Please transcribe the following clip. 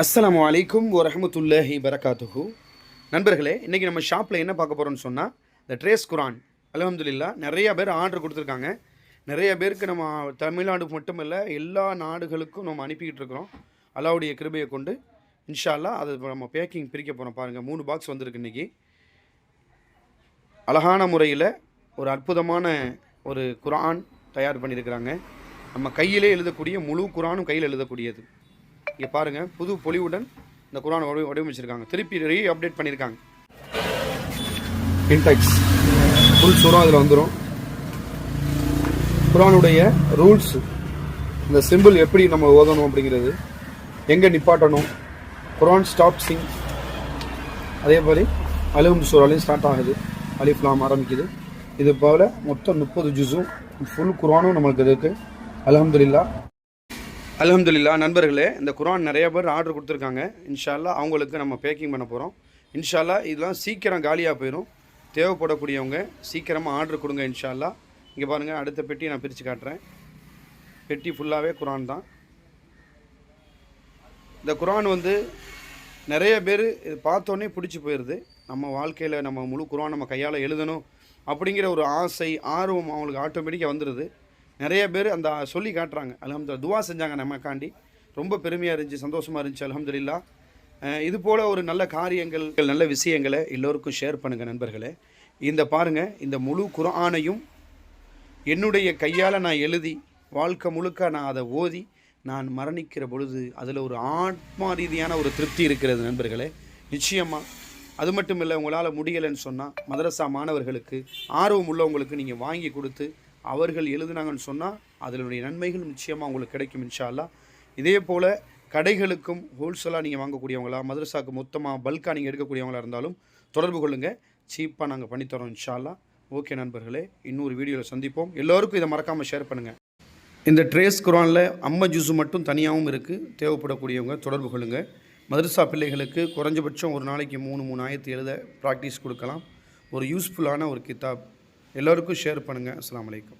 அஸ்லாம் வலைக்கும் வரஹமத்துல்லாஹி பரகாத்துஹு நண்பர்களே இன்றைக்கி நம்ம ஷாப்பில் என்ன பார்க்க போகிறோம்னு சொன்னால் இந்த ட்ரேஸ் குரான் அலமதுல்லா நிறையா பேர் ஆர்டர் கொடுத்துருக்காங்க. நிறைய பேருக்கு நம்ம தமிழ்நாடு மட்டும் இல்லை எல்லா நாடுகளுக்கும் நம்ம அனுப்பிக்கிட்டு இருக்கிறோம். அல்லாவுடைய கிருபையை கொண்டு இன்ஷால்லா அதை அது நம்ம பேக்கிங் பிரிக்க போகிறோம் பாருங்கள் மூணு பாக்ஸ் வந்திருக்கு இன்றைக்கி அழகான முறையில் ஒரு அற்புதமான ஒரு குரான் தயார் பண்ணியிருக்கிறாங்க. நம்ம கையிலே எழுதக்கூடிய முழு குரானும் கையில் எழுதக்கூடியது. இங்கே பாருங்கள் புது பொலிவுடன் இந்த குரானை வடி வடிவமைச்சிருக்காங்க. திருப்பி ரீ அப்டேட் பண்ணியிருக்காங்க. இன்டெக்ஸ் ஃபுல் சுரம் அதில் வந்துடும் குரானுடைய ரூல்ஸ் இந்த சிம்பிள் எப்படி நம்ம ஓதணும் அப்படிங்கிறது எங்கே நிப்பாட்டணும் குரான் ஸ்டாப் சிங் அதே மாதிரி அலுவம் சூறாலையும் ஸ்டார்ட் ஆகுது. அலிஃப்லாம் ஆரம்பிக்குது. இது போல் மொத்தம் முப்பது ஜூஸும் ஃபுல் குரானும் நம்மளுக்கு இருக்குது அலமதுல்லா அலமதுல்லா நண்பர்களே இந்த குரான் நிறைய பேர் ஆர்டர் கொடுத்துருக்காங்க. இன்ஷால்லா அவங்களுக்கு நம்ம பேக்கிங் பண்ண போகிறோம் இன்ஷால்லா இதெல்லாம் சீக்கிரம் காலியாக போயிடும் தேவைப்படக்கூடியவங்க சீக்கிரமாக ஆர்டர் கொடுங்க இன்ஷால்லா இங்கே பாருங்கள் அடுத்த பெட்டி நான் பிரித்து காட்டுறேன். பெட்டி ஃபுல்லாகவே குரான் தான். இந்த குரான் வந்து நிறைய பேர் இது பார்த்தோன்னே பிடிச்சி போயிடுது நம்ம வாழ்க்கையில் நம்ம முழு குரான் நம்ம கையால் எழுதணும் அப்படிங்கிற ஒரு ஆசை ஆர்வம் அவங்களுக்கு ஆட்டோமேட்டிக்காக வந்துடுது நிறைய பேர் அந்த சொல்லி காட்டுறாங்க. அலமதுல்லா துவா செஞ்சாங்க நமக்காண்டி. ரொம்ப பெருமையாக இருந்துச்சு சந்தோஷமாக இருந்துச்சு அலமதுல்லா இது போல் ஒரு நல்ல காரியங்கள் நல்ல விஷயங்களை எல்லோருக்கும் ஷேர் பண்ணுங்கள் நண்பர்களே. இந்த பாருங்கள் இந்த முழு குரானையும் என்னுடைய கையால் நான் எழுதி வாழ்க்கை முழுக்க நான் அதை ஓதி நான் மரணிக்கிற பொழுது அதில் ஒரு ஆத்மா ரீதியான ஒரு திருப்தி இருக்கிறது நண்பர்களே. நிச்சயமாக அது மட்டும் இல்லை உங்களால் முடியலைன்னு சொன்னால் மதரசா மாணவர்களுக்கு ஆர்வம் உள்ளவங்களுக்கு நீங்கள் வாங்கி கொடுத்து அவர்கள் எழுதுனாங்கன்னு சொன்னால் அதனுடைய நன்மைகள் நிச்சயமாக உங்களுக்கு கிடைக்கும் இன்ஷா இதே போல் கடைகளுக்கும் ஹோல்சேலாக நீங்கள் வாங்கக்கூடியவங்களா மதரசாவுக்கு மொத்தமாக பல்காக நீங்கள் எடுக்கக்கூடியவங்களா இருந்தாலும் தொடர்பு கொள்ளுங்கள் சீப்பாக நாங்கள் பண்ணித்தரோம் இன்ஷா ஓகே நண்பர்களே இன்னொரு வீடியோவில் சந்திப்போம். எல்லோருக்கும் இதை மறக்காமல் ஷேர் பண்ணுங்கள் இந்த ட்ரேஸ் குரானில் அம்ம ஜூஸு மட்டும் தனியாகவும் இருக்குது தேவைப்படக்கூடியவங்க தொடர்பு கொள்ளுங்கள் மதரசா பிள்ளைகளுக்கு குறைஞ்சபட்சம் ஒரு நாளைக்கு மூணு மூணு ஆயிரத்தி எழுத ப்ராக்டிஸ் கொடுக்கலாம். ஒரு யூஸ்ஃபுல்லான ஒரு கித்தாப் எல்லோருக்கும் ஷேர் பண்ணுங்கள் அஸ்லாம் வலைக்கம்